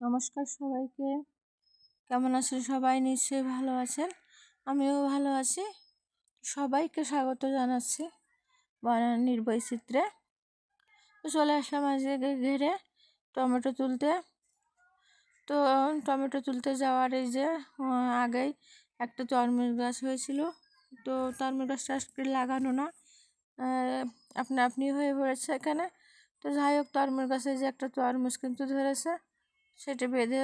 নমস্কার সবাইকে। কেমন আছেন সবাই? নিশ্চয়ই ভালো আছেন। আমিও ভালো আছি। সবাইকে স্বাগত জানাচ্ছি বানানির বৈচিত্র্যে তো চলে আসলাম আজকে ঘেরে টমেটো তুলতে। তো টমেটো তুলতে যাওয়ার এই যে আগেই একটা তরমুজ গাছ হয়েছিল। তো তরমুজ গাছটা আজকে লাগানো না। আপনা আপনি হয়ে পড়েছে এখানে। তো যাই হোক, তরমুজ গাছে যে একটা তরমুজ কিন্তু ধরেছে। সেটা বেঁধে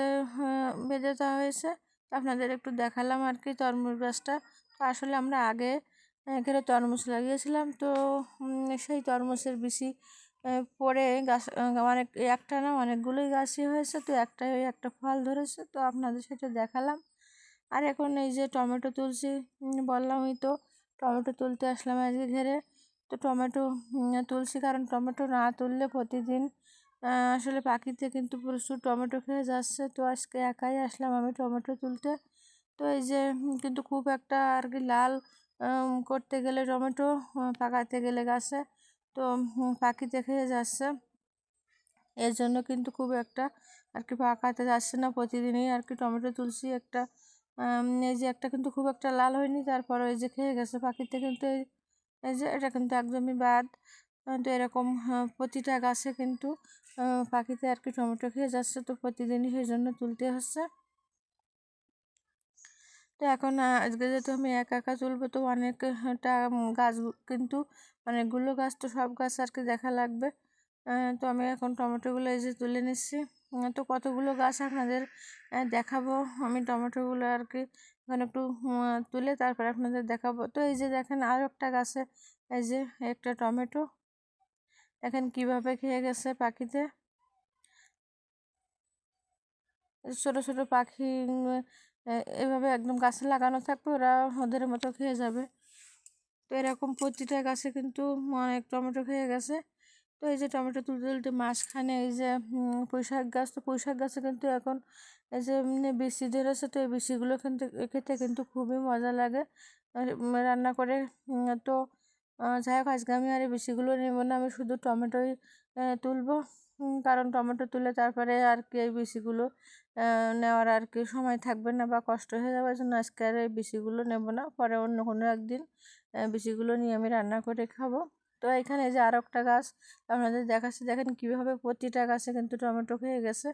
বেঁধে দেওয়া হয়েছে। আপনাদের একটু দেখালাম আর কি তরমুজ গাছটা। তো আসলে আমরা আগে এখানে তরমুজ লাগিয়েছিলাম। তো সেই তরমুজের বেশি পরে গাছ অনেক, একটা না অনেকগুলোই গাছই হয়েছে। তো একটা একটা ফল ধরেছে। তো আপনাদের সেটা দেখালাম। আর এখন এই যে টমেটো তুলছি বললামই তো, টমেটো তুলতে আসলাম আজকে ঘেরে। তো টমেটো তুলছি কারণ টমেটো না তুললে প্রতিদিন আসলে পাখিতে কিন্তু প্রচুর টমেটো খেয়ে যাচ্ছে। তো আজকে একাই আসলাম আমি টমেটো তুলতে। তো এই যে কিন্তু খুব একটা আর কি লাল করতে গেলে টমেটো পাকাতে গেলে গাছে। তো পাখিতে খেয়ে যাচ্ছে। এর জন্য কিন্তু খুব একটা আর কি পাকাতে যাচ্ছে না। প্রতিদিনই আর কি টমেটো তুলছি একটা। এই যে একটা কিন্তু খুব একটা লাল হয়নি, তারপর ওই যে খেয়ে গেছে পাখিতে কিন্তু এই যে এটা কিন্তু একদমই বাদ। তো এরকম প্রতিটা গাছে কিন্তু পাখিতে আর কি টমেটো খেয়ে যাচ্ছে তো প্রতিদিনই সেই জন্য তুলতে হচ্ছে। তো এখন আজকে যেহেতু আমি একা একা তুলবো তো অনেকটা গাছ কিন্তু অনেকগুলো গাছ তো সব গাছ আর কি দেখা লাগবে। তো আমি এখন টমেটোগুলো এই যে তুলে নিচ্ছি। তো কতগুলো গাছ আপনাদের দেখাবো? আমি টমেটোগুলো আর কি এখন একটু তুলে তারপর আপনাদের দেখাবো। তো এই যে দেখেন আর একটা গাছে, এই যে একটা টমেটো। দেখেন কীভাবে খেয়ে গেছে পাখিতে? ছোট ছোট পাখি এভাবে একদম গাছে লাগানো থাকবে, ওরা ওদের মতো খেয়ে যাবে। তো এরকম প্রতিটা গাছে কিন্তু অনেক টমেটো খেয়ে গেছে। তো এই যে টমেটো তুলতে তুলতে মাঝখানে এই যে পুঁইশাক গাছ, তো পুঁইশাক গাছে কিন্তু এখন এই যে বিসি ধরেছে, তো এই বিসিগুলো কিন্তু খেতে কিন্তু খুবই মজা লাগে। রান্না করে তো যাই হোক আজকে আমি আর এই বিসিগুলো নেব না, আমি শুধু টমেটোই তুলবো। কারণ টমেটো তুলে তারপরে আর কি এই বিসিগুলো নেওয়ার আর কি সময় থাকবে না বা কষ্ট হয়ে যাবে জন্য আজকে আর এই বিসিগুলো নেব না। পরে অন্য কোনো একদিন বিসিগুলো নিয়ে আমি রান্না করে খাব। তো এখানে যে আর একটা গাছ, আপনাদের দেখাচ্ছি, দেখেন কীভাবে প্রতিটা গাছে কিন্তু টমেটো খেয়ে গেছে।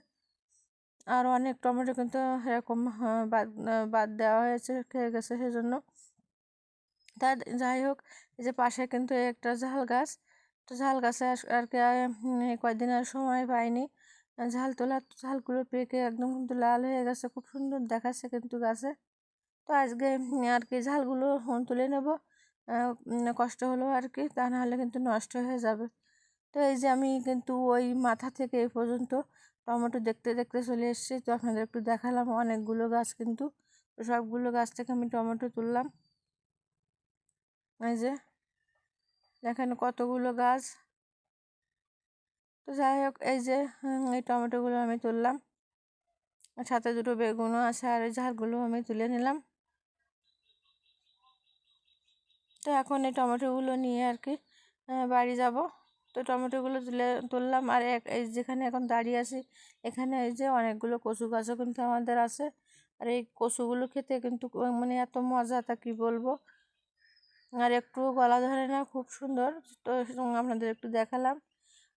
আর অনেক টমেটো কিন্তু এরকম বাদ বাদ দেওয়া হয়েছে খেয়ে গেছে, সেজন্য। তা যাই হোক, এই যে পাশে কিন্তু একটা ঝাল গাছ, তো ঝাল গাছে আর কি কয়েকদিন আর সময় পাইনি। ঝাল তোলা, ঝালগুলো পেকে একদম কিন্তু লাল হয়ে গেছে, খুব সুন্দর দেখাচ্ছে কিন্তু গাছে। তো আজকে আর কি ঝালগুলো তুলে নেব। কষ্ট হলো আর কি, তা নাহলে কিন্তু নষ্ট হয়ে যাবে। তো এই যে আমি কিন্তু ওই মাথা থেকে এই পর্যন্ত টমেটো দেখতে দেখতে চলে এসেছি, তো আপনাদের একটু দেখালাম অনেকগুলো গাছ কিন্তু। সবগুলো গাছ থেকে আমি টমেটো তুললাম। এই যে, দেখেন কতগুলো গাছ। তো যাই হোক, এই যে এই টমেটোগুলো আমি তুললাম। সাথে দুটো বেগুনও আছে, আর এই ঝালগুলো আমি তুলে নিলাম। তো এখন এই টমেটোগুলো নিয়ে আর কি বাড়ি যাব। তো টমেটোগুলো তুলে, তুললাম। আর এক, এই যেখানে এখন দাঁড়িয়ে আছি, এখানে এই যে অনেকগুলো কচু গাছও কিন্তু আমাদের আছে। আর এই কচুগুলো খেতে কিন্তু মানে এত মজা তা কী বলব? আর একটু গলা ধরে না, খুব সুন্দর। তো আপনাদের একটু দেখালাম।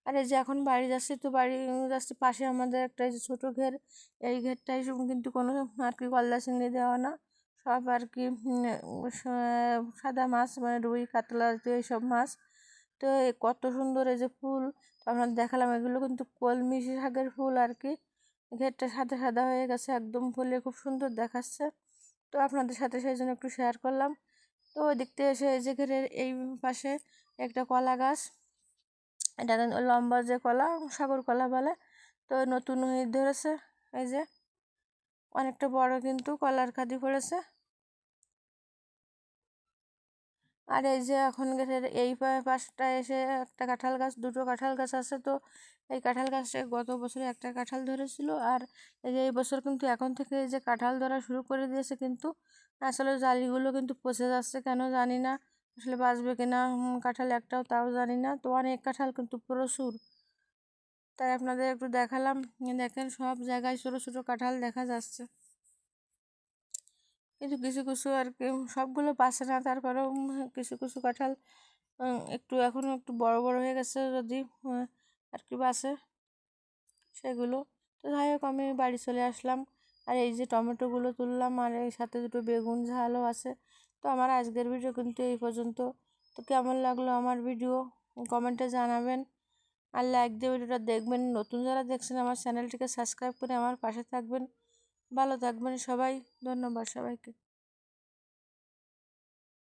আর এই যে এখন বাড়ি যাচ্ছি, তো বাড়ি যাচ্ছি পাশে আমাদের একটা যে ছোটো ঘের। এই ঘেরটাই কিন্তু কোনো আর কি গলদা চিংড়ি দেওয়া না। সব আর কি সাদা মাছ মানে রুই, কাতলা এইসব মাছ। তো কত সুন্দর এই যে ফুল। তো আপনার দেখালাম, এগুলো কিন্তু কলমি শাকের ফুল আর কি। ঘেরটা সাদা সাদা হয়ে গেছে, একদম ফুলে খুব সুন্দর দেখাচ্ছে। তো আপনাদের সাথে সেই জন্য একটু শেয়ার করলাম। তো দেখতে এসে যে ঘেরের এই পাশে একটা কলা গাছ। এটা লম্বা যে কলা, সাগর কলা বলে। তো নতুন হয়ে ধরেছে, এই যে। অনেকটা বড় কিন্তু কলার খাদি পড়েছে। আর এই যে এখন গেটের এই পাশটা এসে একটা কাঁঠাল গাছ, দুটো কাঁঠাল গাছ আছে। তো এই কাঁঠাল গাছটা গত বছরে একটা কাঁঠাল ধরেছিল। আর এই বছর কিন্তু এখন থেকে এই যে কাঁঠাল ধরা শুরু করে দিয়েছে কিন্তু আসলে জালিগুলো কিন্তু পচে যাচ্ছে কেন জানি না। আসলে বাঁচবে কিনা কাঁঠাল একটাও তাও জানি না। তো অনেক কাঁঠাল কিন্তু প্রচুর। তাই আপনাদের একটু দেখালাম। দেখেন সব জায়গায় ছোটো ছোটো কাঁঠাল দেখা যাচ্ছে। কিন্তু কিছু কিছু আর কি সবগুলো পাচ্ছে না। তারপরেও কিছু কিছু কাঁঠাল একটু এখনও একটু বড় বড় হয়ে গেছে যদি আর কি বাসে সেগুলো। তো যাই হোক, আমি বাড়ি চলে আসলাম। আর এই যে টমেটোগুলো তুললাম আর এই সাথে দুটো বেগুন ঝালও আছে। তো আমার আজকের ভিডিও কিন্তু এই পর্যন্ত। তো কেমন লাগল আমার ভিডিও কমেন্টে জানাবেন। আর লাইক দিয়ে ভিডিওটা দেখবেন। নতুন যারা দেখছেন আমার চ্যানেলটিকে সাবস্ক্রাইব করে আমার পাশে থাকবেন। ভালো থাকবেন সবাই। ধন্যবাদ সবাইকে।